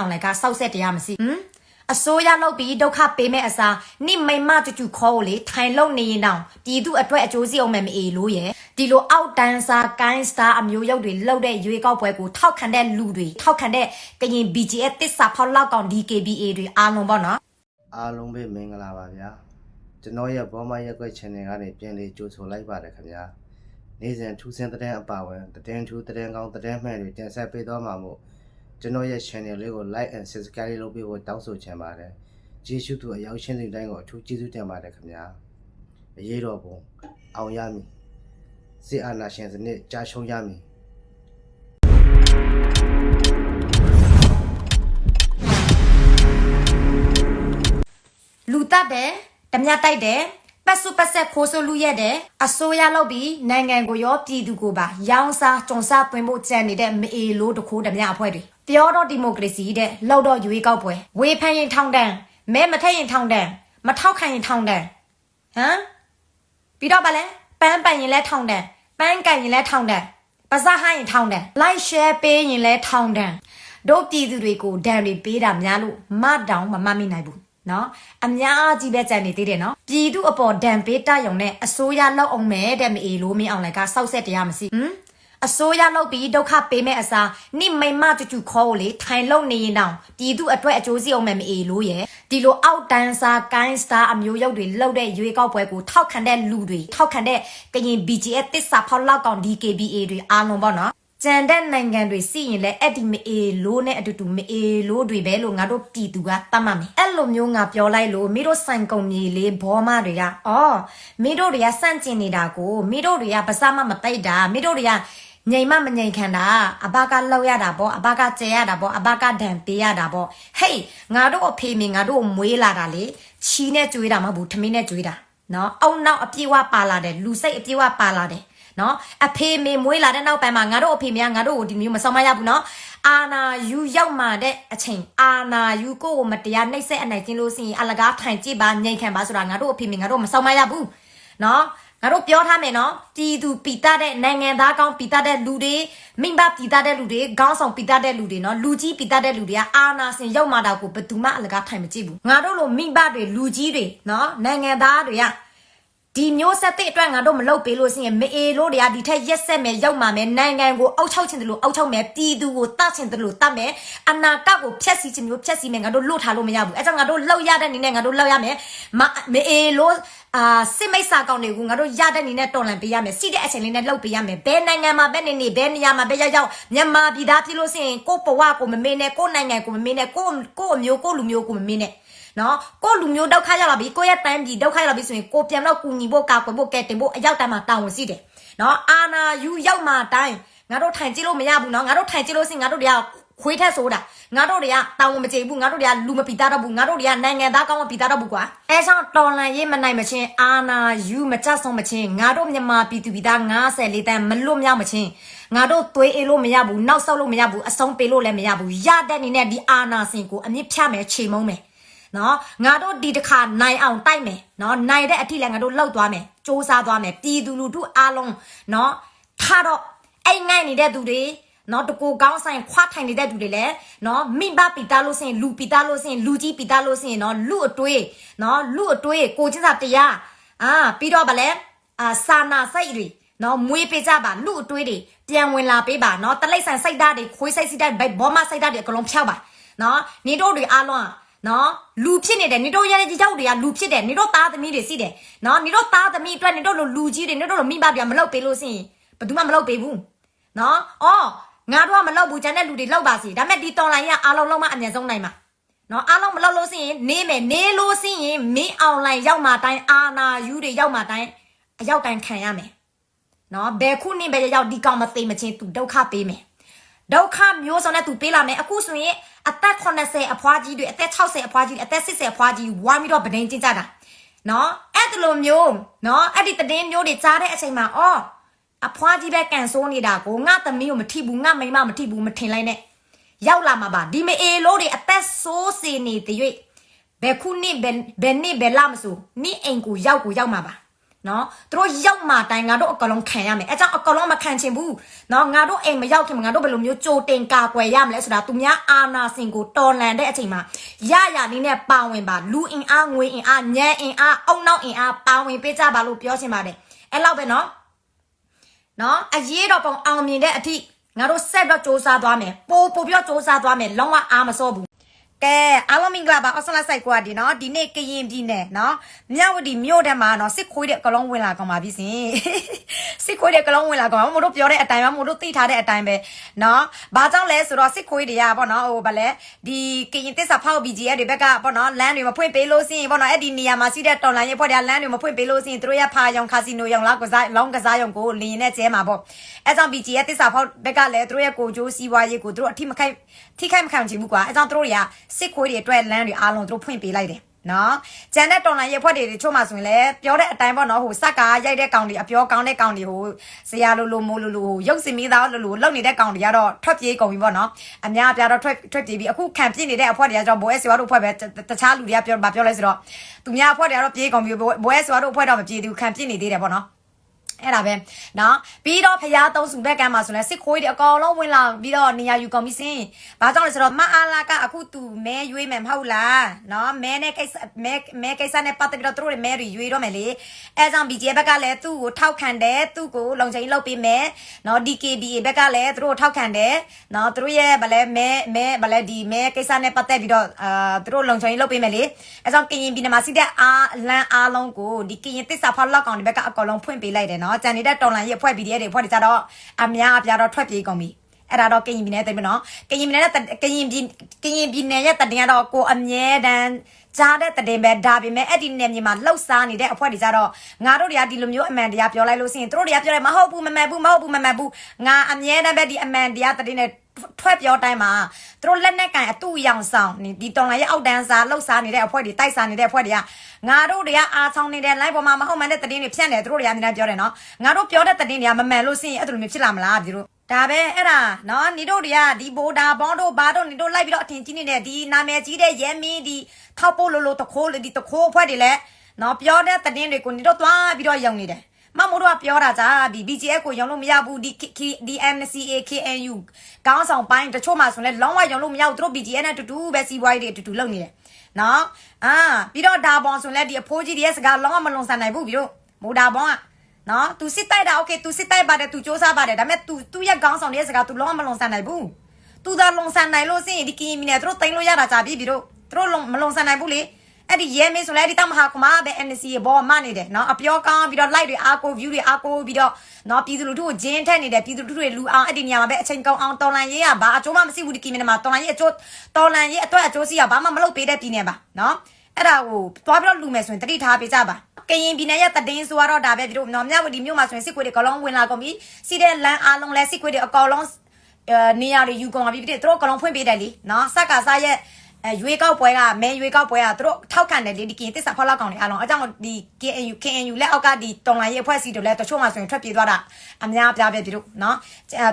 အောင်လည်းကစောက်ဆက်တရားမရှိဟမ်အစိုးရလုပ်ပြီးဒုက္ခပေးမဲ့အစားနိမိမတူတူခေါ်ကိုလေထိုင်လုံနေရင်တောင်ပြည်သူအတွက်အကျိုးစီအောင်မယ်မအေလို့ရဲ့ဒီလိုအောက်တန်းစားကိုင်းစတာအမျိုးရုပ်တွေလှုပ်တဲ့ရွေးကောက်ပွဲကိုထောက်ခံတဲ့လူတွေထောက်ခံတဲ့ကရင် BGF တစ္ဆာဖောက်လောက်ကောင် DKBA တွေအားလုံးပေါ့နော်အားလုံးပဲမင်္ဂလာပါဗျာကျွန်တော်ရဲ့ဘောမရက်ွက် channel ကနေပြန်လေးကြိုဆိုလိုက်ပါတယ်ခင်ဗျာနေ့စဉ်ထူးဆန်းတဲ့အပါဝင်သတင်းထူးသတင်းကောင်းသတင်းမှန်တွေတင်ဆက်ပေးသွားမှာမို့ ကျွန်တော်ရဲ့ channel လေးကို like and subscribe လုပ်ပေးဖို့တောင်းဆိုချင်ပါတယ်ကျေးဇူးသူအရောက်ရှင်းတဲ့တိုင်းကိုအထူးကျေးဇူးတင်ပါတယ်ခင်ဗျာအရေးတော်ပုံအောင်ရမည်စစ်အာဏာရှင်စနစ်ကြာရှုံးရမည်လူတက်တယ်ဓမြတိုက်တယ်ပတ်စုပတ်ဆက်ခိုးဆိုလူရက်တယ်အစိုးရလုပ်ပြီးနိုင်ငံကိုရောပြည်သူကိုပါရောင်းစားကြုံစားပွင့်ဖို့ကြံနေတဲ့မအေလို့တခိုးဓမြအဖွဲ့တွေ ပြောတော့ဒီမိုကရေစီတဲ့လောက်တော့ရွေးကောက်ပွဲဝေဖန်ရင်ထောင်တန်းမဲမထက်ရင်ထောင်တန်းမထောက်ခံရင်ထောင်တန်းဟမ်ပြီးတော့ဗာလဲပန်းပန်ရင်လဲထောင်တန်းပန်းကန်ရင်လဲထောင်တန်းပါစားဟိုင်းရင်ထောင်တန်း like share ပေးရင်လဲထောင်တန်းတို့ပြည်သူတွေကိုဒဏ်တွေပေးတာများလို့မတောင်မမမိနိုင်ဘူးနော်အများကြီးပဲကြံနေသေးတယ်နော်ပြည်သူအပေါ်ဒဏ်ပေးတရုံနဲ့အစိုးရလောက်အောင်မဲတဲ့မအေလို့မင်းအောင်လိုက်ကစောက်ဆက်တရားမရှိဟမ် အစိုးရလောက်ပြီးဒုက္ခပေးမဲ့အစားနိမိမတူတူခေါ်ကိုလေထိုင်လုံနေရင်တောင်ပြည်သူအတွက်အကျိုးစီအောင်မယ်မအေလို့ရဲ့ဒီလိုအောက်တန်းစားကိုင်းစတာအမျိုးရုပ်တွေလှုပ်တဲ့ရွေးကောက်ပွဲကိုထောက်ခံတဲ့လူတွေထောက်ခံတဲ့ကရင် BGF တစ္ဆာဖောက်လောက်ကောင် DKBA တွေအားလုံးပေါ့နော်ကြံတဲ့နိုင်ငံတွေစီရင်လဲအဲ့ဒီမအေလို့နဲ့အတူတူမအေလို့တွေပဲလို့ငါတို့ပြည်သူကတတ်မှတ်မယ်အဲ့လိုမျိုးငါပြောလိုက်လို့မိတို့ဆိုင်ကုံမြေလေးဘောမတွေကအော်မိတို့တွေကစန့်ကျင်နေတာကိုမိတို့တွေကပစမမတိတ်တာမိတို့တွေက ငိမ်မမငိမ်ခံတာအဘကလောက်ရတာပေါ့အဘကကျဲရတာပေါ့အဘကဒဏ်ပေးရတာပေါ့ဟေးငါတို့အဖေမင်းငါတို့မွေးလာတာလေချီနဲ့ကြွေးတာမဟုတ်ဘူးထမင်းနဲ့ကြွေးတာနော်အုံနောက်အပြေးဝပါလာတယ်လူစိတ်အပြေးဝပါလာတယ်နော်အဖေမေမွေးလာတဲ့နောက်ပိုင်းမှာငါတို့အဖေမေကငါတို့ကိုဒီမျိုးမဆောင်မရဘူးနော်အာနာယူရောက်มาတဲ့အချိန်အာနာယူကိုကိုမတရားနှိပ်စက်အနိုင်ကျင်းလို့ရှိရင်အလကားထိုင်ကြည့်ပါငိန်ခံပါဆိုတာငါတို့အဖေမေငါတို့မဆောင်မရဘူးနော် ငါတို့ပြောထားမယ်နော်ပြည်သူပီတာတဲ့နိုင်ငံသားကောင်းပီတာတဲ့လူတွေမိဘပီတာတဲ့လူတွေခေါင်းဆောင်ပီတာတဲ့လူတွေနော်လူကြီးပီတာတဲ့လူတွေကအာနာစင်ရောက်มาတာကိုဘယ်သူမှအလကားထိုင်မကြည့်ဘူးငါတို့လိုမိဘတွေလူကြီးတွေနော်နိုင်ငံသားတွေက ဒီမျိုးဆက်တဲ့အတွက်ငါတို့မလုပ်ပေးလို့ရှိရင်မအေလို့တွေကဒီထက်ရက်ဆက်မယ်ရောက်မှာမယ်နိုင်ငံကိုအောက်ချောက်ချင်တယ်လို့အောက်ချောက်မယ်ပြည်သူကိုတတ်ချင်တယ်လို့တတ်မယ်အနာကကိုဖျက်ဆီးချင်မျိုးဖျက်ဆီးမယ်ငါတို့လွတ်ထားလို့မရဘူးအဲကြောင့်ငါတို့လောက်ရတဲ့အနေနဲ့ငါတို့လောက်ရမယ်မမအေလို့အာစစ်မိတ်စာကောင်တွေကိုငါတို့ရတဲ့အနေနဲ့တော်လန်ပေးရမယ်စီတဲ့အချိန်လေးနဲ့လှုပ်ပေးရမယ်ဘယ်နိုင်ငံမှာပဲနေနေဘယ်နေရာမှာပဲရောက်ရောက်မြန်မာပြည်သားဖြစ်လို့ရှိရင်ကိုယ့်ဘဝကိုမမေ့နဲ့ကိုယ့်နိုင်ငံကိုမမေ့နဲ့ကိုယ့်ကိုယ့်အမျိုးကိုယ့်လူမျိုးကိုမမေ့နဲ့ နော်ကိုလူမျိုးဒုက္ခရောက်လာပြီကိုရဲ့တန်းပြည်ဒုက္ခရောက်လာပြီဆိုရင်ကိုပြန်တော့ကူညီဖို့ကာကွယ်ဖို့ကဲတင်ဖို့အရောက်တိုင်းမှာတာဝန်ရှိတယ်နော်အာနာယူရောက်မှာတိုင်းငါတို့ထိုင်ကြည့်လို့မရဘူးနော်ငါတို့ထိုင်ကြည့်လို့စင်ငါတို့တွေကခွေးထက်ဆိုတာငါတို့တွေကတာဝန်မကျေဘူးငါတို့တွေကလူမပီသားတော့ဘူးငါတို့တွေကနိုင်ငံသားကောင်းမပီသားတော့ဘူးကွာအဲဆောင်တော်လန်ရေးမနိုင်မချင်းအာနာယူမကြဆုံးမချင်းငါတို့မြန်မာပြည်သူပြည်သား94တန်းမလွတ်မြောက်မချင်းငါတို့သွေးအေးလို့မရဘူးနောက်ဆုတ်လို့မရဘူးအဆုံးပေးလို့လည်းမရဘူးရတဲ့အနေနဲ့ဒီအာနာစင်ကိုအမြင့်ဖြတ်မယ်ချိန်မုံမယ် နော်ငါတို့ဒီတစ်ခါနိုင်အောင်တိုက်မယ်နော်နိုင်တဲ့အထိလည်းငါတို့လှုပ်သွားမယ်စ조사သွားမယ်ပြည်သူလူထုအားလုံးနော်ထားတော့အိမ်ငိုက်နေတဲ့သူတွေနော်တကူကောင်းဆိုင်ခွားထိုင်နေတဲ့သူတွေလည်းနော်မိဘပီတာလို့စင်လူပီတာလို့စင်လူကြီးပီတာလို့စင်နော်လူအတွေးနော်လူအတွေးကိုချင်းစာတရားအာပြီးတော့ဗလဲအာစာနာစိတ်တွေနော်မွေးပေးကြပါလူအတွေးတွေပြန်ဝင်လာပေးပါနော်တလိမ့်ဆန်စိတ်ဓာတ်တွေခွေးစိတ်စိတ်ဓာတ်ဘောမစိတ်ဓာတ်တွေအကုန်လုံးဖျောက်ပါနော်နေတို့တွေအားလုံးอ่ะ နော်လူဖြစ်နေတယ်နေတို့ရတဲ့ကြောက်တွေကလူဖြစ်တယ်နေတို့သားသမီးတွေစီးတယ်နော်နေတို့သားသမီးအတွက်နေတို့လိုလူကြီးတွေနေတို့လိုမိဘတွေကမလုပ်ပေးလို့စင်ဘယ်သူမှမလုပ်ပေးဘူးနော်အော်ငါတို့ကမလုပ်ဘူးကျန်တဲ့လူတွေလုပ်ပါစီဒါပေမဲ့ဒီတော်လိုင်းကအားလုံးလုံးမအမြန်ဆုံးနိုင်မှာနော်အားလုံးမလုပ်လို့စင်နေမယ်နေလို့စင်ရင်မင်းအွန်လိုင်းရောက်မှတိုင်းအာနာယူတွေရောက်မှတိုင်းအရောက်တိုင်းခံရမယ်နော်ဘယ်ခုနှစ်ပဲရောက်ဒီကောင်မသိမချင်းသူဒုက္ခပေးမယ် ဒုက္ခမျိုးစုံနဲ့သူပေးလာမယ်အခုဆိုရင်အသက်80အဖွားကြီးတွေအသက်60အဖွားကြီးတွေအသက်80အဖွားကြီးဝိုင်းပြီးတော့ဗဒင်းကျင်းကြတာနော်အဲ့ဒီလိုမျိုးနော်အဲ့ဒီတည်င်းမျိုးတွေကြားတဲ့အချိန်မှာအော်အဖွားကြီးပဲကန်ဆိုးနေတာကိုငါသမီးကိုမထိဘူးငါမိန်းမမထိဘူးမထင်လိုက်နဲ့ရောက်လာမှာပါဒီမအေလို့တွေအသက်ဆိုးစေနေတဲ့၍ဘယ်ခုနှစ်ဘယ်ဘယ်နှစ်ဘယ်လမဆိုနိအိမ်ကိုရောက်ကိုရောက်မှာပါ နော်သူတို့ရောက်မှတိုင်းငါတို့အကလုံးခံရမယ်အဲကြောင့်အကလုံးမခံချင်ဘူးနော်ငါတို့အိမ်မရောက်ခင်ငါတို့ဘယ်လိုမျိုးကြိုတင်ကာကွယ်ရမလဲဆိုတာသူများအာနာစင်ကိုတော်လန်တဲ့အချိန်မှာရရလေးနဲ့ပါဝင်ပါလူအင်အားငွေအင်အားညံအင်အားအုံနောက်အင်အားပါဝင်ပေးကြပါလို့ပြောချင်ပါတယ်အဲ့လောက်ပဲနော်နော်အရေးတော်ပုံအောင်မြင်တဲ့အထိငါတို့ဆက်တော့စ조사သွားမယ်ပို့ပို့ပြီးတော့စ조사သွားမယ်လုံးဝအားမစောဘူး ကဲအားလုံးမင်္ဂလာပါအော်ဆလာဆိုင်ကွာဒီနော်ဒီနေ့ကရင်ပြည်နယ်နော်မြဝတီမြို့ထဲမှာနော်စစ်ခွေးတဲ့ကလုံးဝင်လာကောင်ပါပြီစင်စစ်ခွေးတဲ့ကလုံးဝင်လာကောင်မတို့ပြောတဲ့အတိုင်းပဲမတို့သိထားတဲ့အတိုင်းပဲနော်ဘာကြောင့်လဲဆိုတော့စစ်ခွေးတွေကပေါ့နော်ဟိုဗလဲဒီကရင်တစ္ဆာဖောက်ဘီဂျီရဲ့တွေဘက်ကပေါ့နော်လမ်းတွေမဖွင့်ပေးလို့စင်ပေါ့နော်အဲ့ဒီနေရာမှာစီးတဲ့တော်လိုင်းရဲ့ဖွဲ့တဲ့လမ်းတွေမဖွင့်ပေးလို့စင်သူတို့ရဖာယောင်ခါစီနိုယောင်လာကစားလောင်းကစားယောင်ကိုလင်းနဲ့ကျဲမှာပေါ့အဲ့ကြောင့်ဘီဂျီရဲ့တစ္ဆာဖောက်ဘက်ကလည်းသူတို့ရဲ့ကိုကျိုးစီးပွားရေးကိုသူတို့အထိမခိုက်ထိခိုက်မခံချင်ဘူးကွာအဲ့ကြောင့်သူတို့တွေကစစ်ခွေးတွေအတွက်လမ်းတွေအားလုံးသူတို့ဖွင့်ပေးလိုက်တယ်နော်ကျန်တဲ့တော်လိုင်းရဲ့ဖွဲ့တွေတွေချို့မှဆိုရင်လည်းပြောတဲ့အတိုင်းပေါ့နော်ဟိုစက်ကားရိုက်တဲ့ကောင်တွေအပြောကောင်းတဲ့ကောင်တွေဟိုဇရာလိုလိုမိုးလိုလိုဟိုရုပ်စင်မီသားလိုလိုလောက်နေတဲ့ကောင်တွေကတော့ထွက်ပြေးကုန်ပြီပေါ့နော်အများအပြားတော့ထွက်ထွက်ပြေးပြီအခုခံပြစ်နေတဲ့အဖွဲ့တွေကကျတော့ဘိုးအဲဆွာတို့အဖွဲ့ပဲတခြားလူတွေကပြောဘာပြောလဲဆိုတော့သူများအဖွဲ့တွေကတော့ပြေးကုန်ပြီဘိုးအဲဆွာတို့အဖွဲ့တော့မပြေးဘူးခံပြစ်နေသေးတယ်ပေါ့နော် အဲ့ဒါပဲเนาะပြီးတော့ဖျားသုံးစုဘက်ကမ်းမှာဆိုလဲစစ်ခွေးတွေအကောင်လုံးဝင်လာပြီးတော့နေရာယူကုန်ပြီစင်ဘာကြောင့်လဲဆိုတော့မအားလာကအခုသူမဲရွေးမယ်မဟုတ်လားเนาะမဲနဲ့ကိစ္စမဲမဲကိစ္စနဲ့ပတ်သက်ပြီးတော့သူတို့တွေမဲတွေရွေးတော့မယ်လေအဲကြောင့် BJ ဘက်ကလည်းသူ့ကိုထောက်ခံတယ်သူ့ကိုလုံချိန်လောက်ပေးမယ်เนาะ DKDA ဘက်ကလည်းသူတို့ကိုထောက်ခံတယ်เนาะသူတို့ရဲ့ဗလဲမဲမဲဗလဲဒီမဲကိစ္စနဲ့ပတ်သက်ပြီးတော့အာသူတို့လုံချိန်လောက်ပေးမယ်လေအဲကြောင့်ကရင်ပြည်နယ်မှာစီတဲ့အားလန်အားလုံးကိုဒီကရင်တစ္ဆာဖောက်လောက်ကောင်ဒီဘက်ကအကောင်လုံးဖွင့်ပေးလိုက်တယ်เนาะ าะကြံနေတဲ့တော်လန်ရဲ့အဖွဲ့ BDS တွေအဖွဲ့တွေကြတော့အများအပြားတော့ထွက်ပြေးကုန်ပြီ အဲ့ဒါတော့ကရင်ပြည်နယ်တိတ်မနော်ကရင်ပြည်နယ်နဲ့ကရင်ပြည်ကရင်ပြည်နယ်ရဲ့တတင်ကတော့ကိုအမြဲတမ်းကြားတဲ့တတင်ပဲဒါပေမဲ့အဲ့ဒီနယ်မြေမှာလှုပ်ရှားနေတဲ့အဖွဲ့တွေကြတော့ငါတို့တွေကဒီလိုမျိုးအမှန်တရားပြောလိုက်လို့ရှိရင်တို့တွေကပြောတယ်မဟုတ်ဘူးမမှန်ဘူးမဟုတ်ဘူးမမှန်ဘူးငါအမြဲတမ်းပဲဒီအမှန်တရားတတင်နဲ့ထွက်ပြောတိုင်းမှာသူတို့လက်နဲ့ကန်အတူရောင်ဆောင်ဒီတော်လိုင်းရဲ့အောက်တန်းစားလှုပ်ရှားနေတဲ့အဖွဲ့တွေတိုက်စားနေတဲ့အဖွဲ့တွေကငါတို့တွေကအားဆောင်နေတဲ့ live ပေါ်မှာမဟုတ်မှန်တဲ့တည်င်းတွေဖြန့်တယ်သူတို့တွေကအနေနဲ့ပြောတယ်နော်ငါတို့ပြောတဲ့တည်င်းတွေကမမှန်လို့ရှိရင်အဲ့လိုမျိုးဖြစ်လာမလားဒီလို ဒါပဲအဲ့ဒါနော်ညီတို့တွေကဒီဘိုဒါဘောင်းတို့ဘာတို့ညီတို့လိုက်ပြီးတော့အထင်ကြီးနေတဲ့ဒီနာမည်ကြီးတဲ့ရဲမင်းဒီထောက်ပို့လို့လို့တခိုးဒီတခိုးအဖွဲ့တွေလည်းနော်ပြောတဲ့တည်င်းတွေကိုညီတို့သွားပြီးတော့ယုံနေတယ်မမို့တို့ကပြောတာကြာဒီ BGF ကိုရုံလို့မရဘူးဒီ DNCA KNU ကောင်းဆောင်ပိုင်းတချို့မှဆိုလဲလုံးဝရုံလို့မရဘူးသူတို့ BGF နဲ့တူတူပဲစီးပွားရေးတွေတူတူလုပ်နေတယ်နော်အာပြီးတော့ဒါဘောင်ဆိုလဲဒီအဖိုးကြီးတွေရဲ့စကားလုံးဝမလွန်ဆန်နိုင်ဘူးပြီးတော့မိုဒါဘောင်က နော်။ तू စစ်တိုက်တာ okay तू စစ်တိုက်ပါတယ် तू စ조사ပါတယ်ဒါပေမဲ့ तू သူ့ရဲ့ခေါင်းဆောင်တဲ့စကား तू လုံးဝမလွန်ဆန်နိုင်ဘူး။ तू သာလွန်ဆန်နိုင်လို့စရင်ဒီကရင်မီနယ်သူတို့တင်လို့ရတာကြာပြီပြီတို့သူတို့လုံးမလွန်ဆန်နိုင်ဘူးလေ။အဲ့ဒီရဲမင်းဆိုလဲဒီတောင်မဟာကမားပဲ NC ရဘောမနေတယ်နော်အပြောကောင်းပြီးတော့ light တွေအားကို view တွေအားကိုပြီးတော့နော်ပြည်သူလူထုကိုဂျင်းထက်နေတယ်ပြည်သူလူထုတွေလူအောင်အဲ့ဒီနေရာမှာပဲအချိန်ကောင်းအောင်တော်လန်ရေးရဘာအကျိုးမှမရှိဘူးဒီကင်မီနယ်မှာတော်လန်ရေးအကျိုးတော်လန်ရေးအတွက်အကျိုးစီရဘာမှမလုပ်ပေးတဲ့ပြည်နယ်ပါနော်။ အဲ့ဒါကိုသွားပြီးတော့လူမယ်ဆိုရင်တတိထားပေးကြပါကရင်ပြည်နယ်ရဲ့တည်င်းဆိုတော့ဒါပဲပြီးတော့နော်မြဝတီမြို့မှာဆိုရင်စစ်ခွေးတွေကလုံးဝင်လာကုန်ပြီစီးတဲ့လမ်းအားလုံးလဲစစ်ခွေးတွေအကောင်လုံးအဲနေရာတွေယူကုန်ပါပြီပြီးတော့သူတို့ကလုံးဖွင့်ပေးတယ်လीနော်စက်ကစားရဲ့အဲရွေးကောက်ပွဲကမဲရွေးကောက်ပွဲကသူတို့ထောက်ခံတယ်လေဒီကရင်တစ္ဆာဖောက်လောက်ကောင်တွေအားလုံးအကြောင်းဒီ KNU KNU လက်အောက်ကဒီတော်လိုင်းရဲ့အဖွဲ့အစည်းတွေလည်းတချို့မှဆိုရင်ထွက်ပြေးသွားတာအများပြားပဲပြီတို့နော်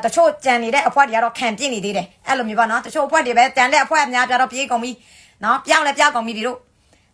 တချို့ကြံနေတဲ့အဖွဲ့တွေကတော့ခံပြစ်နေသေးတယ်အဲ့လိုမျိုးပေါ့နော်တချို့အဖွဲ့တွေပဲကြံတဲ့အဖွဲ့အများပြားတော့ပြေးကုန်ပြီနော်ပြောင်းလဲပြောင်းကုန်ပြီဒီတို့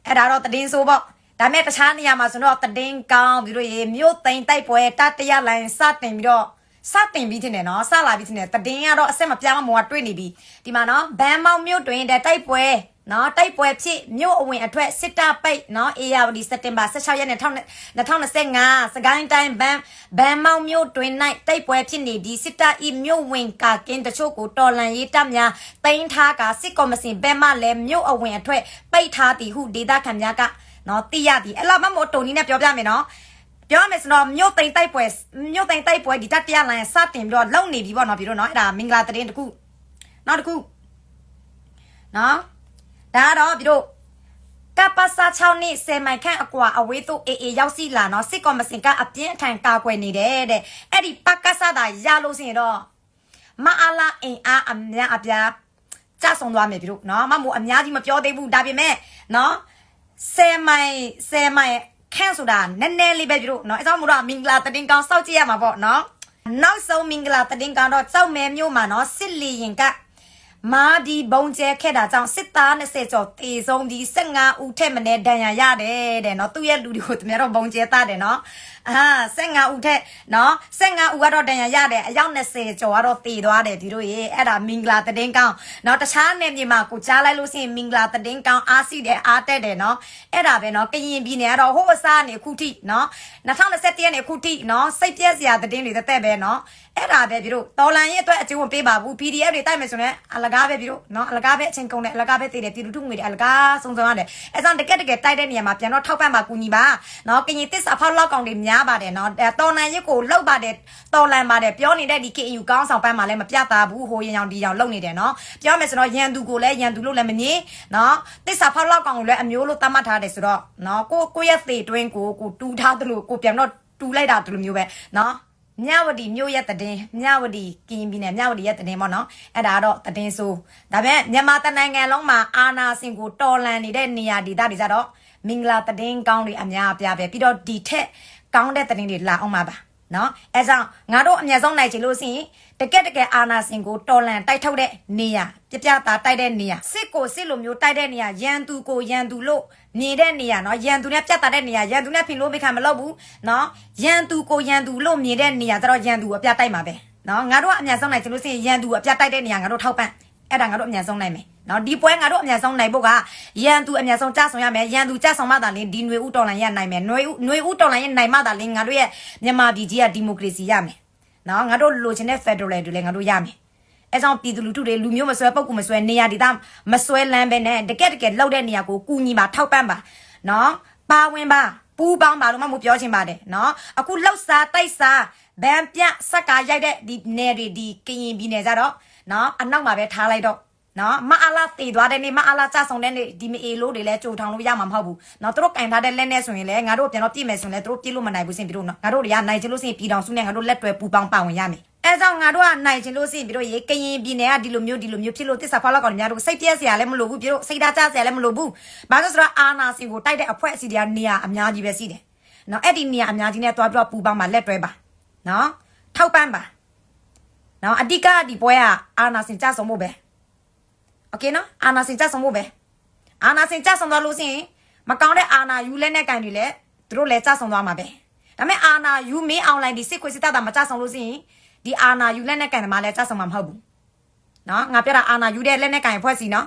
အဲ့ဒါတော့တည်င်းဆိုပေါ့ဒါမဲ့တခြားနေရာမှာဆိုတော့တည်င်းကောင်းပြီးတော့ရေမြို့သိမ်းတိုက်ပွဲတတရလိုင်းစတင်ပြီးတော့စတင်ပြီးတင်တယ်နော်စလာပြီးတင်တယ်တည်င်းကတော့အဆက်မပြောင်းမောကတွေ့နေပြီဒီမှာနော်ဘန်မောင်မြို့တွင်တဲ့တိုက်ပွဲ နော်တိုက်ပွဲဖြစ်မြို့အဝင်အထွက်စစ်တာပိတ်နော်အေယာဝတီစက်တင်ဘာ16ရက်နေ့2025စကိုင်းတိုင်းဘန်ဘန်မောင်မြို့တွင်၌တိုက်ပွဲဖြစ်နေဒီစစ်တာဤမြို့ဝင်ကာကင်းတချို့ကိုတော်လန်ရေးတပ်များတင်ထားကစစ်ကော်မရှင်ဘက်မှလည်းမြို့အဝင်အထွက်ပိတ်ထားသည်ဟုဒေသခံများကနော်သိရသည်အဲ့လောက်မှမို့တုံနီနဲ့ပြောပြမယ်နော်ပြောမယ်ဆိုတော့မြို့သိမ့်တိုက်ပွဲမြို့သိမ့်တိုက်ပွဲဒီတတိယလိုင်းစတင်ပြီးတော့လုံနေပြီပေါ့နော်ပြီးတော့နော်အဲ့ဒါမင်္ဂလာတရင်တခုနောက်တစ်ခုနော် ဒါကတော့ပြီးတော့ကပ္ပစာ6နှစ်10မိုင်ခန့်အကွာအဝေးသို့အေးအေးရောက်စီလာနော်စစ်ကော်မရှင်ကအပြင်းအထန်ကာကွယ်နေတယ်တဲ့အဲ့ဒီပကဆတာရလို့ဆိုရင်တော့မအားလာအင်အားအများအပြားကြဆုံသွားမယ်ပြီးတော့နော်မမို့အများကြီးမပြောသေးဘူးဒါပေမဲ့နော်10မိုင်10မိုင်ခန့်ဆိုတာနည်းနည်းလေးပဲပြီးတော့နော်အဲကြောင့်မို့တော့မင်္ဂလာတတင်ကောင်းစောက်ကြည့်ရမှာပေါ့နော်နောက်ဆုံးမင်္ဂလာတတင်ကောင်းတော့ကြောက်မဲမျိုးမှာနော်စစ်လီရင်က မာဒီဘုံကျဲခဲ့တာကြောင့်စစ်သား20ကျော်တေဆုံးပြီး15ဦးထက်မနည်းဒဏ်ရာရတယ်တဲ့နော်သူ့ရဲ့လူတွေကိုတမရတော့ဘုံကျဲသားတယ်နော် အာ15ဦးထက်နော်15ဦးကတော့ဒဏ်ရာရတယ်အယောက်20ကျော်ကတော့တေသွားတယ်ဒီတို့ရေအဲ့ဒါမင်္ဂလာတည်င်းကောင်းနော်တခြားနယ်မြေမှာကိုကြားလိုက်လို့ရှိရင်မင်္ဂလာတည်င်းကောင်းအားစီတယ်အားတက်တယ်နော်အဲ့ဒါပဲနော်ကရင်ပြည်နယ်ကတော့ဟိုအစားနေခုထိနော်2021ရက်နေခုထိနော်စိတ်ပြက်စရာတည်င်းတွေတက်တက်ပဲနော်အဲ့ဒါပဲပြီးတို့တော်လန်ရဲ့အတွက်အကျိုးမပေးပါဘူး PDF တွေတိုက်မယ်ဆိုရင်အလကားပဲပြီးတို့နော်အလကားပဲအချင်းကုန်တယ်အလကားပဲတည်တယ်ပြည်သူထုငွေတွေအလကားစုံစုံရတယ်အဲ့ကြောင့်တကက်တကယ်တိုက်တဲ့နေရာမှာပြန်တော့ထောက်ပံ့ပါကူညီပါနော်ကရင်တစ္ဆာဖောက်လောက်ကောင်တွေများပါတယ်နော်အဲတော်လန်ရဲ့ကိုလောက်ပါတယ်တော်လန်ပါတယ်ပြောနေတဲ့ဒီ KU ကောင်းဆောင်ပန်းမှာလည်းမပြတာဘူးဟိုရင်ရောင်ဒီရောင်လုံနေတယ်နော်ပြောမယ်ဆိုတော့ရန်သူကိုလည်းရန်သူလို့လည်းမငြင်းနော်တစ္ဆာဖောက်လောက်ကောင်ကိုလည်းအမျိုးလို့သတ်မှတ်ထားတယ်ဆိုတော့နော်ကိုကိုရဲ့သေတွင်းကိုကိုတူထားသလိုကိုပြန်တော့တူလိုက်တာဒီလိုမျိုးပဲနော်မြဝတီမြို့ရဲ့တည်င်းမြဝတီကရင်ပြည်နယ်မြဝတီရဲ့တည်င်းပေါ့နော်အဲ့ဒါကတော့တည်င်းဆိုဒါပေမဲ့မြန်မာတနိုင်ငံလုံးမှာအာနာစင်ကိုတော်လန်နေတဲ့နေရာဒေသတွေကြတော့မင်္ဂလာတည်င်းကောင်းတွေအများအပြားပဲပြီးတော့ဒီထက် ကောင်းတဲ့တည်င်းတွေလာအောင်ပါပါနော်အဲကြောင့်ငါတို့အမြတ်ဆုံးနိုင်ချင်လို့ရှိရင်တကက်တကယ်အာနာစင်ကိုတော်လန်တိုက်ထုတ်တဲ့နေရာပြပြသားတိုက်တဲ့နေရာစစ်ကိုစစ်လိုမျိုးတိုက်တဲ့နေရာရန်သူကိုရန်သူလို့မြင်တဲ့နေရာနော်ရန်သူနဲ့ပြတ်တာတဲ့နေရာရန်သူနဲ့ဖင်လို့မခံမလုပ်ဘူးနော်ရန်သူကိုရန်သူလို့မြင်တဲ့နေရာကျတော့ရန်သူအပြတ်တိုက်မှာပဲနော်ငါတို့ကအမြတ်ဆုံးနိုင်ချင်လို့ရှိရင်ရန်သူအပြတ်တိုက်တဲ့နေရာငါတို့ထောက်ပံ့အဲ့ဒါငါတို့အမြတ်ဆုံးနိုင်မယ် နော်ဒီပွဲငါတို့အမြတ်ဆုံးနိုင်ဖို့ကရန်သူအမြတ်ဆုံးကြဆောင်ရမယ်ရန်သူကြဆောင်မှသာလင်းဒီຫນွေဥတော်လိုင်းရနိုင်မယ်ຫນွေဥຫນွေဥတော်လိုင်းရနိုင်မှသာလင်းငါတို့ရဲ့မြန်မာပြည်ကြီးကဒီမိုကရေစီရမယ်နော်ငါတို့လိုချင်တဲ့ Federal တွေလည်းငါတို့ရမယ်အဲကြောင့်ပြည်သူလူထုတွေလူမျိုးမဆွဲပုတ်ကူမဆွဲနေရာဒေသမဆွဲလန်းပဲနဲ့တကက်တကယ်လောက်တဲ့နေရာကိုကူညီပါထောက်ပံ့ပါနော်ပါဝင်ပါပူပေါင်းပါလို့မှမပြောချင်ပါတယ်နော်အခုလှုပ်စားတိုက်စားဗန်ပြစက်ကာရိုက်တဲ့ဒီနယ်တွေဒီကရင်ပြည်နယ်ကြတော့နော်အနောက်မှာပဲထားလိုက်တော့ နော်မအားလာတည်သွားတဲ့နေ့မအားလာကြဆောင်တဲ့နေ့ဒီမအေလို့တွေလည်းကြိုထောင်လို့ရမှာမဟုတ်ဘူးနော်သူတို့ကင်ထားတဲ့လက်နဲ့ဆိုရင်လည်းငါတို့ပြန်တော့ပြည့်မယ်ဆိုရင်လည်းသူတို့ပြည့်လို့မနိုင်ဘူးစင်ပြီးတော့နော်ငါတို့တွေကနိုင်ချင်လို့စင်ပြည်တော်စုနဲ့ငါတို့လက်တွဲပူပေါင်းပါဝင်ရမယ်အဲကြောင့်ငါတို့ကနိုင်ချင်လို့စင်ပြီးတော့ရေကရင်ပြည်နယ်ကဒီလိုမျိုးဒီလိုမျိုးဖြစ်လို့တစ္ဆာဖောက်လောက်ကောင်များတို့စိတ်ပြည့်စရာလည်းမလိုဘူးပြီးတော့စိတ်ဓာတ်ကျစရာလည်းမလိုဘူးဘာလို့ဆိုတော့အာနာစင်ကိုတိုက်တဲ့အဖွဲ့အစည်းတွေကနေရာအများကြီးပဲရှိတယ်နော်အဲ့ဒီနေရာအများကြီးနဲ့တွားပြီးတော့ပူပေါင်းပါလက်တွဲပါနော်ထောက်ပံ့ပါနော်အဓိကဒီပွဲကအာနာစင်ကြဆုံးဖို့ပဲ โอเคနော်အာနာစင်ကြဆောင်ဖို့ပဲအာနာစင်ကြဆောင်သွားလို့ရှိရင်မကောင်းတဲ့အာနာယူလက်နဲ့ကန်တွေလည်းသူတို့လည်းကြဆောင်သွားမှာပဲဒါပေမဲ့အာနာယူမင်းအွန်လိုင်းဒီစစ်ခွေစစ်တပ်တာမကြဆောင်လို့ရှိရင်ဒီအာနာယူလက်နဲ့ကန်တွေမှလည်းကြဆောင်မှာမဟုတ်ဘူးနော်ငါပြောတာအာနာယူတဲ့လက်နဲ့ကန်ဖွဲ့စီနော်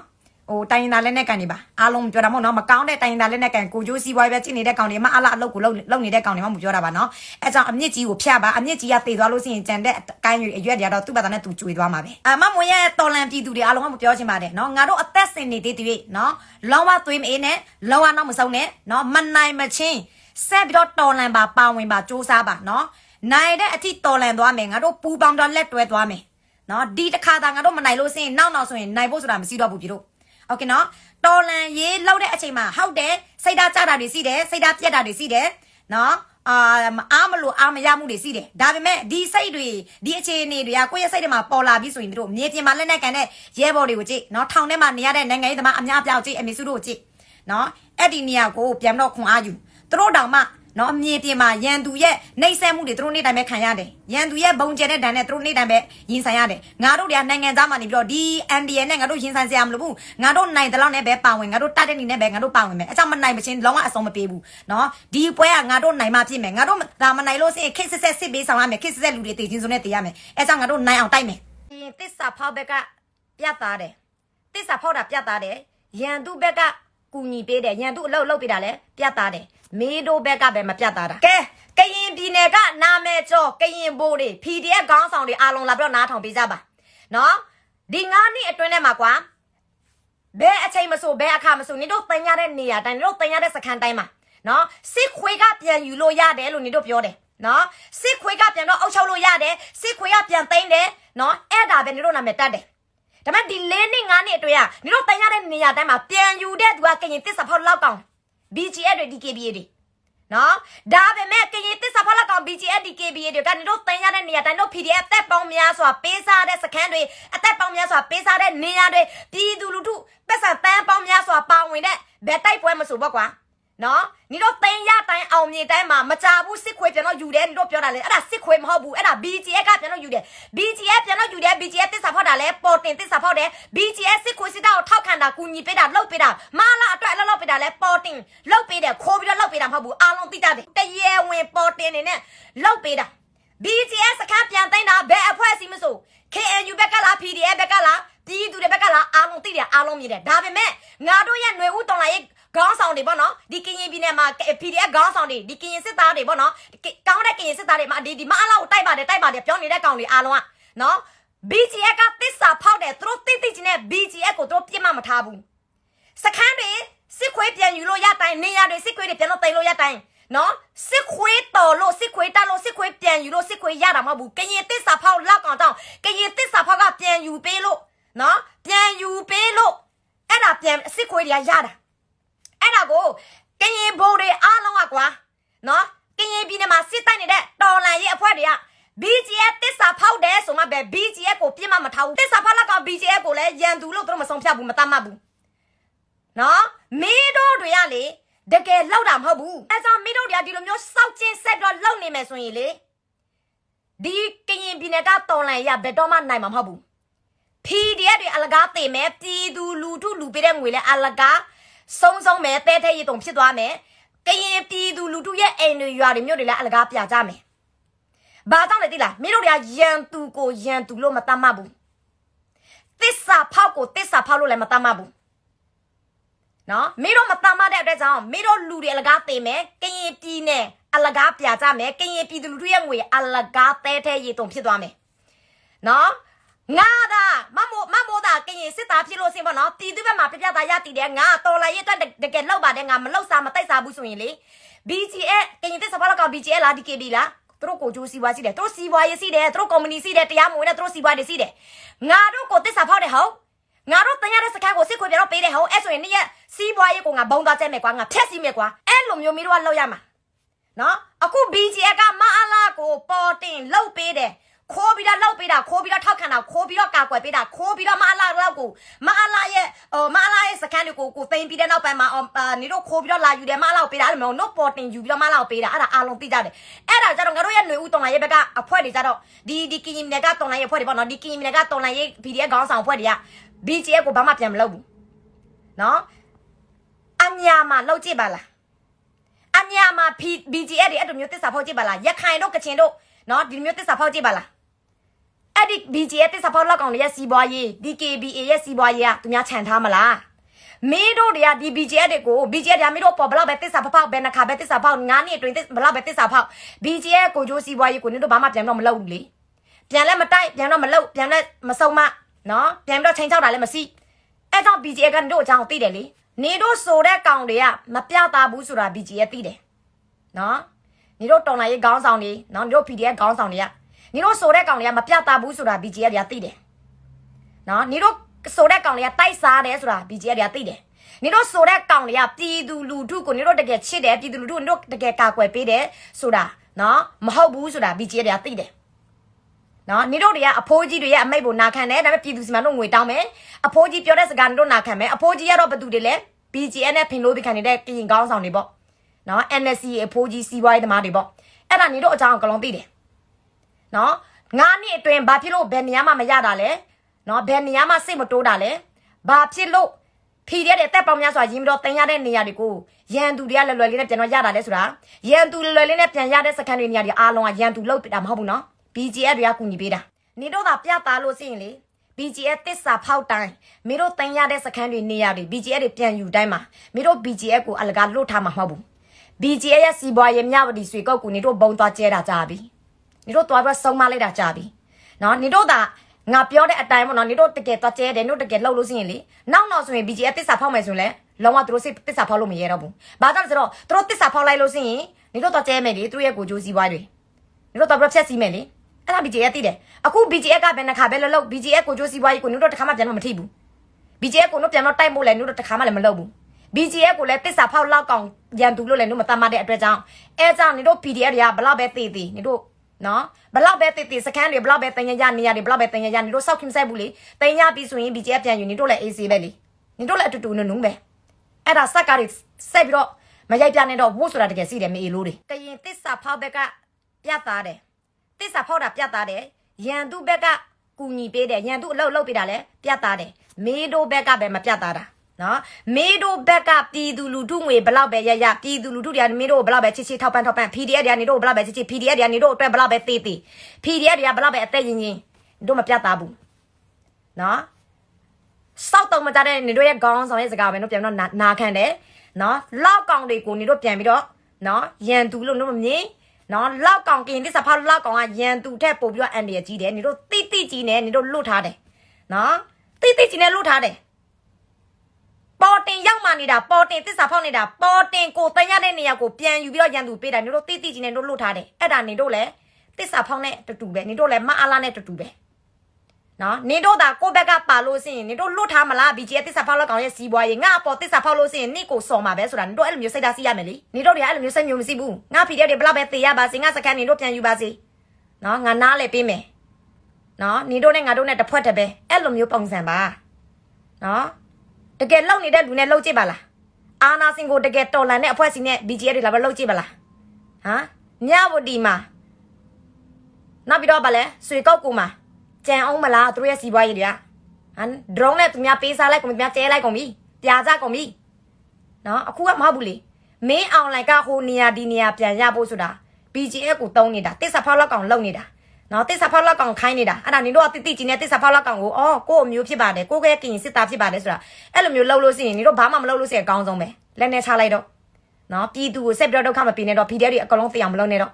ဟိုတိုင်းရင်းသားလက်နဲ့ကန်တွေပါအားလုံးပြောတာမဟုတ်နော်မကောင်းတဲ့တိုင်းရင်းသားလက်နဲ့ကန်ကိုကျိုးစီးပွားပဲကြည့်နေတဲ့ကောင်တွေမှအလားအလုပ်ကိုလုပ်လုပ်နေတဲ့ကောင်တွေမှမပြောတာပါနော်အဲကြောင့်အမြင့်ကြီးကိုဖျက်ပါအမြင့်ကြီးကတည်သွားလို့ရှိရင်ကြံတဲ့အကိုင်းရွယ်တွေအရွက်တွေကတော့သူ့ဘာသာနဲ့သူကျွေသွားမှာပဲအမမွေရဲ့တော်လန်ပြည်သူတွေအားလုံးကမပြောချင်ပါတယ်နော်ငါတို့အသက်စင်နေသေးသေးနော်လောဝသွေးမအေးနဲ့လောဝနောက်မဆုံးနဲ့နော်မနိုင်မချင်းဆက်ပြီးတော့တော်လန်ပါပါဝင်ပါစူးစမ်းပါနော်နိုင်တဲ့အထိတော်လန်သွားမယ်ငါတို့ပူပေါင်းတော့လက်တွဲသွားမယ်နော်ဒီတစ်ခါသာငါတို့မနိုင်လို့စရင်နောက်နောက်ဆိုရင်နိုင်ဖို့ဆိုတာမရှိတော့ဘူးပြည်တို့ โอเคနော်တော်လန်ရေးလောက်တဲ့အချိန်မှာဟုတ်တယ်စိတ်ဓာတ်ကြတာတွေရှိတယ်စိတ်ဓာတ်ပြက်တာတွေရှိတယ်နော်အာအားမလို့အားမရမှုတွေရှိတယ်ဒါပေမဲ့ဒီစိတ်တွေဒီအခြေအနေတွေကကိုယ့်ရဲ့စိတ်ထဲမှာပေါ်လာပြီဆိုရင်တို့မြေပြင်မှာလက်နဲ့ကန်တဲ့ရဲဘော်တွေကိုကြည့်နော်ထောင်ထဲမှာနေရတဲ့နိုင်ငံရေးသမားအများအပြားကိုကြည့်အမေစုတို့ကိုကြည့်နော်အဲ့ဒီနေရာကိုပြန်တော့ခွန်အားယူသူတို့တောင်မှ နော်အမြေပြင်မှာရန်သူရဲ့နှိမ့်ဆက်မှုတွေသူတို့နေ့တိုင်းပဲခံရတယ်ရန်သူရဲ့ဘုံကျဲတဲ့ဒဏ်နဲ့သူတို့နေ့တိုင်းပဲရင်ဆိုင်ရတယ်ငါတို့တွေကနိုင်ငံသားမှနေပြီးတော့ဒီ NDN နဲ့ငါတို့ရင်ဆိုင်စရာမလိုဘူးငါတို့နိုင်တဲ့လောက်နဲ့ပဲပါဝင်ငါတို့တတ်တဲ့နေနဲ့ပဲငါတို့ပါဝင်မယ်အကြောင်းမနိုင်မချင်းလုံးဝအဆုံးမပေးဘူးနော်ဒီပွဲကငါတို့နိုင်မှဖြစ်မယ်ငါတို့ဒါမနိုင်လို့စရင်ခစ်စစ်ဆက်စစ်ပေးဆောင်ရမယ်ခစ်စစ်ဆက်လူတွေတည်ချင်းစုံနဲ့တည်ရမယ်အဲကြောင့်ငါတို့နိုင်အောင်တိုက်မယ်ရင်တစ္ဆာဖောက်ဘက်ကပြတ်သားတယ်တစ္ဆာဖောက်တာပြတ်သားတယ်ရန်သူဘက်ကကူညီပေးတယ်ရန်သူအလုပ်လုပ်ပေးတာလည်းပြတ်သားတယ် မေတို့ဘက်ကပဲမပြတ်သားတာကဲကရင်ပြည်နယ်ကနာမည်ကျော်ကရင်ဘိုးတွေ PDF ခေါင်းဆောင်တွေအားလုံးလာပြီးတော့နားထောင်ပေးကြပါနော်ဒီငါးနှစ်အတွင်းထဲမှာကွာဘယ်အချိန်မဆိုဘယ်အခါမဆိုနေတို့တင်ရတဲ့နေရာတိုင်းနေတို့တင်ရတဲ့စခန်းတိုင်းမှာနော်စစ်ခွေးကပြန်ယူလို့ရတယ်လို့နေတို့ပြောတယ်နော်စစ်ခွေးကပြန်တော့အုပ်ချုပ်လို့ရတယ်စစ်ခွေးကပြန်သိမ်းတယ်နော်အဲ့ဒါပဲနေတို့နာမည်တတ်တယ်ဒါပေမဲ့ဒီ၄နှစ်၅နှစ်အတွင်းကနေတို့တင်ရတဲ့နေရာတိုင်းမှာပြန်ယူတဲ့သူကကရင်တစ်စဖောက်လောက်ကောင် BGF တွေ DKBA တွေနော်ဒါပေမဲ့ကရင်တစ်စဖောက်လောက်ကောင် BGF DKBA တွေကနေတို့တင်ရတဲ့နေရာတိုင်းတို့ PDF အသက်ပေါင်းများစွာပေးစားတဲ့စခန်းတွေအသက်ပေါင်းများစွာပေးစားတဲ့နေရာတွေပြည်သူလူထုပတ်စံတန်းပေါင်းများစွာပါဝင်တဲ့ဘယ်တိုက်ပွဲမဆိုပေါ့ကွာ နော်ညီတို့သိန်းရတိုင်းအောင်မြေတိုင်းမှာမကြဘူးစစ်ခွေပြန်တော့ယူတယ်ညီတို့ပြောတာလေအဲ့ဒါစစ်ခွေမဟုတ်ဘူးအဲ့ဒါ BGF ကပြန်တော့ယူတယ် BGF ပြန်တော့ယူတယ် BGF တစ္ဆာဖောက်တာလဲပေါ်တင်တစ္ဆာဖောက်တယ် BGF စစ်ခွေစစ်တာကိုထောက်ခံတာကူညီပေးတာလှုပ်ပေးတာမလာအတွက်အလုပ်လုပ်ပေးတာလဲပေါ်တင်လှုပ်ပေးတယ်ခိုးပြီးတော့လှုပ်ပေးတာမဟုတ်ဘူးအားလုံးသိတတ်တယ်တရေဝင်ပေါ်တင်နေနဲ့လှုပ်ပေးတာ BGS စခန်းပြန်သိမ်းတာဘယ်အဖွဲ့အစည်းမဆို KNU ဘက်ကလား PDF ဘက်ကလားပြည်သူတွေဘက်ကလားအားလုံးသိတယ်အားလုံးမြင်တယ်ဒါပေမဲ့ငါတို့ရဲ့ຫນွေဦးတော်လာရဲ့ ခေါင်းဆောင်တွေပေါ့နော်ဒီကရင်ပြည်နယ်မှာ PDF ခေါင်းဆောင်တွေဒီကရင်စစ်သားတွေပေါ့နော်ကောင်းတဲ့ကရင်စစ်သားတွေမှာဒီဒီမအလောက်ကိုတိုက်ပါတယ်တိုက်ပါတယ်ပြောနေတဲ့ကောင်တွေအားလုံးကနော် BGS ကတစ္ဆာဖောက်တယ်သူတို့တိတိချင်းနဲ့ BGS ကိုသူတို့ပြစ်မှတ်မထားဘူးစခန်းတွေစစ်ခွေးပြန်ယူလို့ရတိုင်းနေရတွေစစ်ခွေးတွေပြန်လို့တိန်လို့ရတိုင်းနော်စစ်ခွေးတော်လို့စစ်ခွေးတက်လို့စစ်ခွေးပြန်ယူလို့စစ်ခွေးရတာမဟုတ်ဘူးကရင်တစ္ဆာဖောက်လောက်ကောင်တောင်းကရင်တစ္ဆာဖောက်ကပြန်ယူပေးလို့နော်ပြန်ယူပေးလို့အဲ့ဒါပြန်စစ်ခွေးတွေကရတာ အဲ့ဒါကိုကရင်ဘိုးတွေအားလုံးอ่ะကွာနော်ကရင်ပြည်နယ်မှာစစ်တိုက်နေတဲ့တော်လန်ရေးအဖွဲ့တွေက BGF တစ္ဆာဖောက်တယ်ဆိုမှပဲ BGF ကိုပြစ်မှမထားဘူးတစ္ဆာဖောက်လောက်က BGF ကိုလည်းရန်သူလို့သူတို့မဆုံးဖြတ်ဘူးမတတ်မှတ်ဘူးနော်မင်းတို့တွေကလေတကယ်လောက်တာမဟုတ်ဘူးအဲကြောင့်မင်းတို့တွေကဒီလိုမျိုးစောက်ချင်းဆက်ပြီးတော့လောက်နေမယ်ဆိုရင်လေဒီကရင်ပြည်နယ်ကတော်လန်ရေးကဘယ်တော့မှနိုင်မှာမဟုတ်ဘူး PDF တွေအလကားတင်မယ်ပြည်သူလူထုလူပေးတဲ့ငွေလဲအလကား ဆုံးဆုံးမယ်တဲတဲရည်တုံဖြစ်သွားမယ်ကရင်ပြည်သူလူထုရဲ့အိမ်တွေရွာတွေမြို့တွေလဲအလကားပြကြမယ်ဘာကြောင့်လဲသိလားမင်းတို့တွေကရန်သူကိုရန်သူလို့မတတ်မှတ်ဘူးတစ္ဆာဖောက်ကိုတစ္ဆာဖောက်လို့လည်းမတတ်မှတ်ဘူးနော်မင်းတို့မတတ်မှတ်တဲ့အတွက်ကြောင့်မင်းတို့လူတွေအလကားတင်မယ်ကရင်ပြည်နယ်အလကားပြကြမယ်ကရင်ပြည်သူလူထုရဲ့ငွေအလကားတဲတဲရည်တုံဖြစ်သွားမယ်နော် ငါဒါမမိုမမိုဒါကရင်စစ်သားဖြစ်လို့စင်ပေါ့နော်တီးသူဘက်မှာပြပြသားရတည်တယ်ငါတော်လာရဲ့အတွက်တကယ်လောက်ပါတယ်ငါမလောက်စားမတိုက်စားဘူးဆိုရင်လေ BGA ကရင်တစ်စပါလောက်ကောင် BGA လား DKB လားသူတို့ကိုကြိုးစီးပွားရှိတယ်သူတို့စီးပွားရေးရှိတယ်သူတို့ကုမ္ပဏီရှိတယ်တရားမဝင်တဲ့သူတို့စီးပွားတွေရှိတယ်ငါတို့ကိုတစ်စာဖောက်တယ်ဟုတ်ငါတို့တင်ရတဲ့စကားကိုစစ်ခွေပြတော့ပေးတယ်ဟုတ်အဲ့ဆိုရင်နေ့ရက်စီးပွားရေးကိုငါဘုံသားကျဲမယ်ကွာငါဖျက်စီးမယ်ကွာအဲ့လိုမျိုးမင်းတို့ကလောက်ရမှာနော်အခု BGF ကမအားလာကိုပေါ်တင်လှုပ်ပေးတယ် ခိုးပြီးတော့လှုပ်ပေးတာခိုးပြီးတော့ထောက်ခံတာခိုးပြီးတော့ကာကွယ်ပေးတာခိုးပြီးတော့မအားလာတော့ကိုမအားလာရဲ့ဟိုမအားလာရဲ့စကန်တွေကိုကိုသိမ်းပြီးတဲ့နောက်ပိုင်းမှာအော်အာနေတော့ခိုးပြီးတော့လာယူတယ်မအားလာကိုပေးတာအဲ့လိုမျိုးနော်ပေါ်တင်ယူပြီးတော့မအားလာကိုပေးတာအဲ့ဒါအားလုံးသိကြတယ်အဲ့ဒါကြတော့ငါတို့ရဲ့ຫນွေဦးတုံလာရဲ့ဘက်ကအဖွဲတွေကြတော့ဒီဒီကင်းမြင်ကတုံလာရဲ့ဖွဲတွေပေါ့နော်ဒီကင်းမြင်ကတုံလာရဲ့ PDF ခေါင်းဆောင်ဖွဲတွေက BGF ကိုဘာမှပြန်မလုပ်ဘူးနော်အညာမှာလှုပ်ကြည့်ပါလားအညာမှာ BGF တွေအဲ့လိုမျိုးတစ္ဆာဖောက်ကြည့်ပါလားရခိုင်တို့ကချင်တို့နော်ဒီလိုမျိုးတစ္ဆာဖောက်ကြည့်ပါလား အဲ့ဒီ BGF တစ္ဆာဖောက်လောက်ကောင်တွေရဲ့စီးပွားရေး DKBA ရဲ့စီးပွားရေးကသူများခြံထားမလားမင်းတို့တွေကဒီ BGF တွေကို BGF တွေကမင်းတို့ပေါ်ဘလောက်ပဲတစ္ဆာဖောက်ဖောက်ဘယ်နှခါပဲတစ္ဆာဖောက်ငါးနှစ်အတွင်းဘလောက်ပဲတစ္ဆာဖောက် BGF ကိုကြိုးစီးပွားရေးကိုနင်တို့ဘာမှပြန်တော့မလုပ်ဘူးလေပြန်လဲမတိုက်ပြန်တော့မလုပ်ပြန်လဲမစုံမနော်ပြန်ပြီးတော့ချိန်ချောက်တာလည်းမရှိအဲ့ကြောင့် BGF ကနင်တို့အကြောင်းကိုသိတယ်လေနေတို့ဆိုတဲ့ကောင်တွေကမပြတာဘူးဆိုတာ BGF သိတယ်နော်ညီတို့တော်လာရေးခေါင်းဆောင်တွေနော်ညီတို့ PDF ခေါင်းဆောင်တွေက ညီတို့ဆိုတဲ့ကောင်တွေကမပြတာဘူးဆိုတာ BGF တွေကသိတယ်နော်ညီတို့ဆိုတဲ့ကောင်တွေကတိုက်စားတယ်ဆိုတာ BGF တွေကသိတယ်ညီတို့ဆိုတဲ့ကောင်တွေကပြည်သူလူထုကိုညီတို့တကယ်ချစ်တယ်ပြည်သူလူထုကိုညီတို့တကယ်ကာကွယ်ပေးတယ်ဆိုတာနော်မဟုတ်ဘူးဆိုတာ BGF တွေကသိတယ်နော်ညီတို့တွေကအဖိုးကြီးတွေရဲ့အမိတ်ကိုနာခံတယ်ဒါပေမဲ့ပြည်သူစီမံတို့ငွေတောင်းမယ်အဖိုးကြီးပြောတဲ့စကားညီတို့နာခံမယ်အဖိုးကြီးကတော့ဘယ်သူတွေလဲ BGF နဲ့ဖင်လို့ပြခံနေတဲ့ကရင်ကောင်းဆောင်တွေပေါ့နော် NSC အဖိုးကြီးစီးပွားရေးသမားတွေပေါ့အဲ့ဒါနေတော့အကြောင်းကလုံးသိတယ် နော်ငါးနှစ်အတွင်းဘာဖြစ်လို့ဘယ်နေရာမှမရတာလဲနော်ဘယ်နေရာမှစိတ်မတိုးတာလဲဘာဖြစ်လို့ဖီရက်တဲ့တက်ပေါင်းများစွာရင်းပြီးတော့တင်ရတဲ့နေရာတွေကိုရန်သူတွေကလွယ်လွယ်လေးနဲ့ပြန်တော့ရတာလဲဆိုတာရန်သူလွယ်လွယ်လေးနဲ့ပြန်ရတဲ့စကန်တွေနေရာတွေအားလုံးကရန်သူလောက်ပြတာမဟုတ်ဘူးနော် BGF တွေကကူညီပေးတာနေတော့သာပြတာလို့စီရင်လေ BGF တစ္ဆာဖောက်တိုင်းမင်းတို့တင်ရတဲ့စကန်တွေနေရာတွေ BGF တွေပြန်ယူတိုင်းမှာမင်းတို့ BGF ကိုအလကားလွတ်ထားမှာမဟုတ်ဘူး BGA ရဲ့စီးပွားရေးမြဝတီဆွေကောက်ကိုနေတို့ဘုံသွားကျဲတာကြာပြီ နေတို့သွားပြီးဆုံးမလိုက်တာကြာပြီနော်နေတို့သာငါပြောတဲ့အတိုင်းပေါ့နော်နေတို့တကယ်သွားကျဲတယ်နေတို့တကယ်လှုပ်လို့ရှိရင်လေနောက်နောက်ဆိုရင် BGA တစ္ဆာဖောက်မယ်ဆိုရင်လေလုံးဝသူတို့စိတ်တစ္ဆာဖောက်လို့မရတော့ဘူးဘာကြောင့်လဲဆိုတော့သူတို့တစ္ဆာဖောက်လိုက်လို့ရှိရင်နေတို့သွားကျဲမယ်လေသူတို့ရဲ့ကိုကြိုးစီးပွားတွေနေတို့သွားပြီးဖြတ်စီးမယ်လေအဲ့ဒါ BGA သိတယ်အခု BGA ကဘယ်နှခါပဲလှုပ်လှုပ် BGA ကိုကြိုးစီးပွားကြီးကိုနေတို့တစ်ခါမှပြန်မထိဘူး BGA ကိုတို့ပြန်တော့တိုက်ဖို့လဲနေတို့တစ်ခါမှလည်းမလုပ်ဘူး BGF ကိုလည်းတစ္ဆာဖောက်လောက်ကောင်ရန်သူလို့လည်းတို့မတတ်မှတ်တဲ့အတွက်ကြောင့်အဲကြောင့်နေတို့ PDF တွေကဘလောက်ပဲတည်တည်နေတို့ နော်ဘလောက်ပဲတည်တည်စကန်တွေဘလောက်ပဲတင်ရရနေရတွေဘလောက်ပဲတင်ရရနေတို့စောက်ခင်ဆိုင်ဘူးလေတင်ရပြီဆိုရင် BGF ပြန်ယူနေတို့လည်း AC ပဲလေနေတို့လည်းအတူတူနုံနုံပဲအဲ့ဒါစက်ကားတွေဆက်ပြီးတော့မရိုက်ပြနဲ့တော့ဝတ်ဆိုတာတကယ်စီးတယ်မေအေလို့တွေကရင်တစ္ဆာဖောက်ဘက်ကပြတ်သားတယ်တစ္ဆာဖောက်တာပြတ်သားတယ်ရန်သူဘက်ကကူညီပေးတယ်ရန်သူအလုပ်လုပ်ပေးတာလဲပြတ်သားတယ်မေတို့ဘက်ကပဲမပြတ်သားတာ နော်မေတို့ဘက်ကပြည်သူလူထုငွေဘလောက်ပဲရရပြည်သူလူထုတွေကမေတို့ကိုဘလောက်ပဲချစ်ချစ်ထောက်ပံ့ထောက်ပံ့ PDF တွေကနေတို့ကိုဘလောက်ပဲချစ်ချစ် PDF တွေကနေတို့အတွက်ဘလောက်ပဲတေးတေး PDF တွေကဘလောက်ပဲအသက်ရင်ရင်တို့မပြတ်သားဘူးနော်စောက်တော့မကြတဲ့နေတို့ရဲ့ခေါင်းဆောင်ရဲ့စကားပဲတို့ပြန်တော့နာနာခံတယ်နော်လောက်ကောင်တွေကိုနေတို့ပြန်ပြီးတော့နော်ရန်သူလို့တို့မမြင်နော်လောက်ကောင်ကင်ဒီစဖာလောက်ကောင်ကရန်သူထက်ပို့ပြီးတော့အန်ဒီရကြီးတယ်နေတို့တိတိကြီးနဲ့နေတို့လွတ်ထားတယ်နော်တိတိကြီးနဲ့လွတ်ထားတယ် ပေါ်တင်ရောက်မှနေတာပေါ်တင်သစ္စာဖောက်နေတာပေါ်တင်ကိုတန်ရတဲ့နေရာကိုပြန်ယူပြီးတော့ရန်သူပေးတာနေတို့တိတိကြီးနဲ့တို့လွတ်ထားတယ်အဲ့ဒါနေတို့လည်းသစ္စာဖောက်နဲ့တူတူပဲနေတို့လည်းမအားလားနဲ့တူတူပဲနော်နင်တို့သာကိုယ့်ဘက်ကပါလို့စရင်နင်တို့လွတ်ထားမလား BG ရဲ့တစ္ဆာဖောက်လောက်ကောင်ရဲ့စီးပွားရေးငါအပေါ်တစ္ဆာဖောက်လို့စရင်နင့်ကိုစော်မှာပဲဆိုတာနင်တို့အဲ့လိုမျိုးစိတ်ဓာတ်စီးရမယ်လေနင်တို့တွေကအဲ့လိုမျိုးစိတ်မျိုးမရှိဘူးငါဖီတဲ့တွေဘလောက်ပဲတေရပါစေငါစကန်နင်တို့ပြန်ယူပါစေနော်ငါနားလေပေးမယ်နော်နင်တို့နဲ့ငါတို့နဲ့တစ်ဖွဲ့တည်းပဲအဲ့လိုမျိုးပုံစံပါနော်တ ကယ်လောက်နေတဲ့လူနဲ့လောက်ကြည့်ပါလားအာနာစင်ကိုတကယ်တော်လန်တဲ့အဖွဲ့စီနဲ့ BG တွေလာပဲလောက်ကြည့်ပါလားဟမ်မြဝတီမှာနောက်ပြီးတော့ဗာလဲဆွေကောက်ကူမှာကြံအောင်မလားသူတို့ရဲ့စီးပွားရေးတွေကဟမ်ဒရုန်းနဲ့သူများပေးစားလိုက်ကုန်ပြီများကျဲလိုက်ကုန်ပြီပြာကြကုန်ပြီနော်အခုကမဟုတ်ဘူးလေမင်းအွန်လိုင်းကဟိုနေရာဒီနေရာပြန်ရဖို့ဆိုတာ BGF ကိုတုံးနေတာတစ်ဆက်ဖောက်လောက်ကောင်လုံနေတာ နော်တစ်ဆက်ဖောက်လောက်ကောင်ခိုင်းနေတာအဲ့ဒါနင်တို့ကတိတိကျင်းနဲ့တစ်ဆက်ဖောက်လောက်ကောင်ကိုအော်ကို့အမျိုးဖြစ်ပါတယ်ကိုကဲကင်စစ်သားဖြစ်ပါတယ်ဆိုတာအဲ့လိုမျိုးလှုပ်လို့ရှိရင်နင်တို့ဘာမှမလှုပ်လို့ရှိရင်အကောင်းဆုံးပဲလက်နဲ့ချလိုက်တော့နော်ပြည်သူကိုဆက်ပြီးတော့ဒုက္ခမပေးနဲ့တော့ PDF တွေအကောင်လုံးသိအောင်မလုပ်နဲ့တော့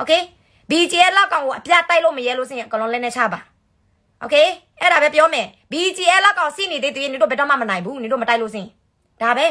Okay BGF လောက်ကောင်ကိုအပြတ်တိုက်လို့မရဲလို့ရှိရင်အကောင်လုံးလက်နဲ့ချပါ โอเคအဲ့ဒါပဲပြောမယ် BGL လောက်ကောင်စီနေသေးသေးနေတို့ဘယ်တော့မှမနိုင်ဘူးနေတို့မတိုက်လို့စင်ဒါပဲ